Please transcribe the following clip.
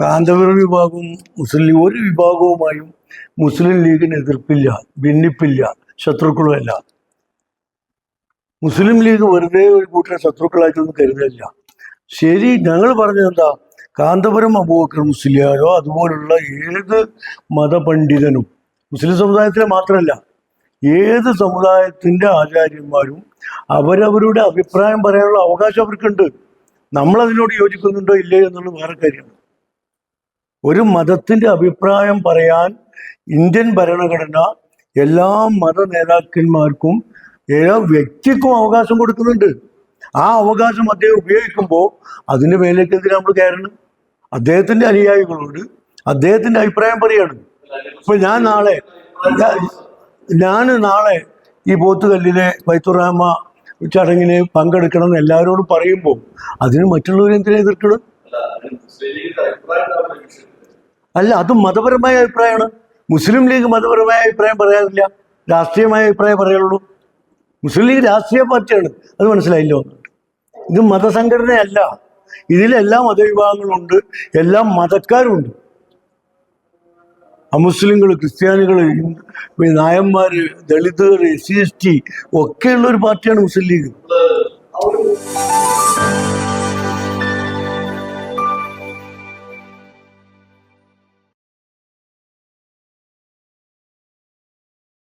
കാന്തപുരം വിഭാഗവും മുസ്ലിം ഒരു വിഭാഗവുമായും മുസ്ലിം ലീഗിന് എതിർപ്പില്ല ഭിന്നിപ്പില്ല ശത്രുക്കളുമല്ല. മുസ്ലിം ലീഗ് വെറുതെ ഒരു കൂട്ടരെ ശത്രുക്കളായിട്ടൊന്നും കരുതല്ല ശരി ഞങ്ങൾ പറഞ്ഞത് എന്താ കാന്തപുരം അബൂബക്കർ മുസ്ലിയാരോ അതുപോലുള്ള ഏത് മതപണ്ഡിതനും മുസ്ലിം സമുദായത്തിലെ മാത്രമല്ല ഏത് സമുദായത്തിന്റെ ആചാര്യന്മാരും അവരവരുടെ അഭിപ്രായം പറയാനുള്ള അവകാശം അവർക്കുണ്ട്. നമ്മളതിനോട് യോജിക്കുന്നുണ്ടോ ഇല്ലേ എന്നുള്ളത് വേറെ കാര്യമാണ്. ഒരു മതത്തിന്റെ അഭിപ്രായം പറയാൻ ഇന്ത്യൻ ഭരണഘടന എല്ലാ മത നേതാക്കന്മാർക്കും ഏതോ വ്യക്തിക്കും അവകാശം കൊടുക്കുന്നുണ്ട്. ആ അവകാശം അദ്ദേഹം ഉപയോഗിക്കുമ്പോൾ അതിന്റെ മേലേക്ക് എന്തിനാ നമ്മൾ കയറണം? അദ്ദേഹത്തിന്റെ അനുയായികളോട് അദ്ദേഹത്തിന്റെ അഭിപ്രായം പറയാണ്. ഇപ്പൊ ഞാൻ നാളെ ഞാൻ നാളെ ഈ പോത്തുകല്ലിലെ പൈത്തുറാമ ചടങ്ങിന് പങ്കെടുക്കണം എന്ന് എല്ലാവരോടും പറയുമ്പോൾ അതിന് മറ്റുള്ളവരെന്തിനെ എതിർക്കണം? അല്ല അത് മതപരമായ അഭിപ്രായമാണ്. മുസ്ലിം ലീഗ് മതപരമായ അഭിപ്രായം പറയാറില്ല. രാഷ്ട്രീയമായ അഭിപ്രായം പറയുള്ളൂ. മുസ്ലിം ലീഗ് രാഷ്ട്രീയ പാർട്ടിയാണ്. അത് മനസ്സിലായില്ലോ? ഇത് മതസംഘടനയല്ല. ഇതിലെല്ലാ മതവിഭാഗങ്ങളുണ്ട്. എല്ലാ മതക്കാരുമുണ്ട് അമുസ്ലിങ്ങൾ ക്രിസ്ത്യാനികൾ നായന്മാര് ദളിതർ എസ് സി എസ് ടി ഒക്കെയുള്ള ഒരു പാർട്ടിയാണ് മുസ്ലിം ലീഗ്.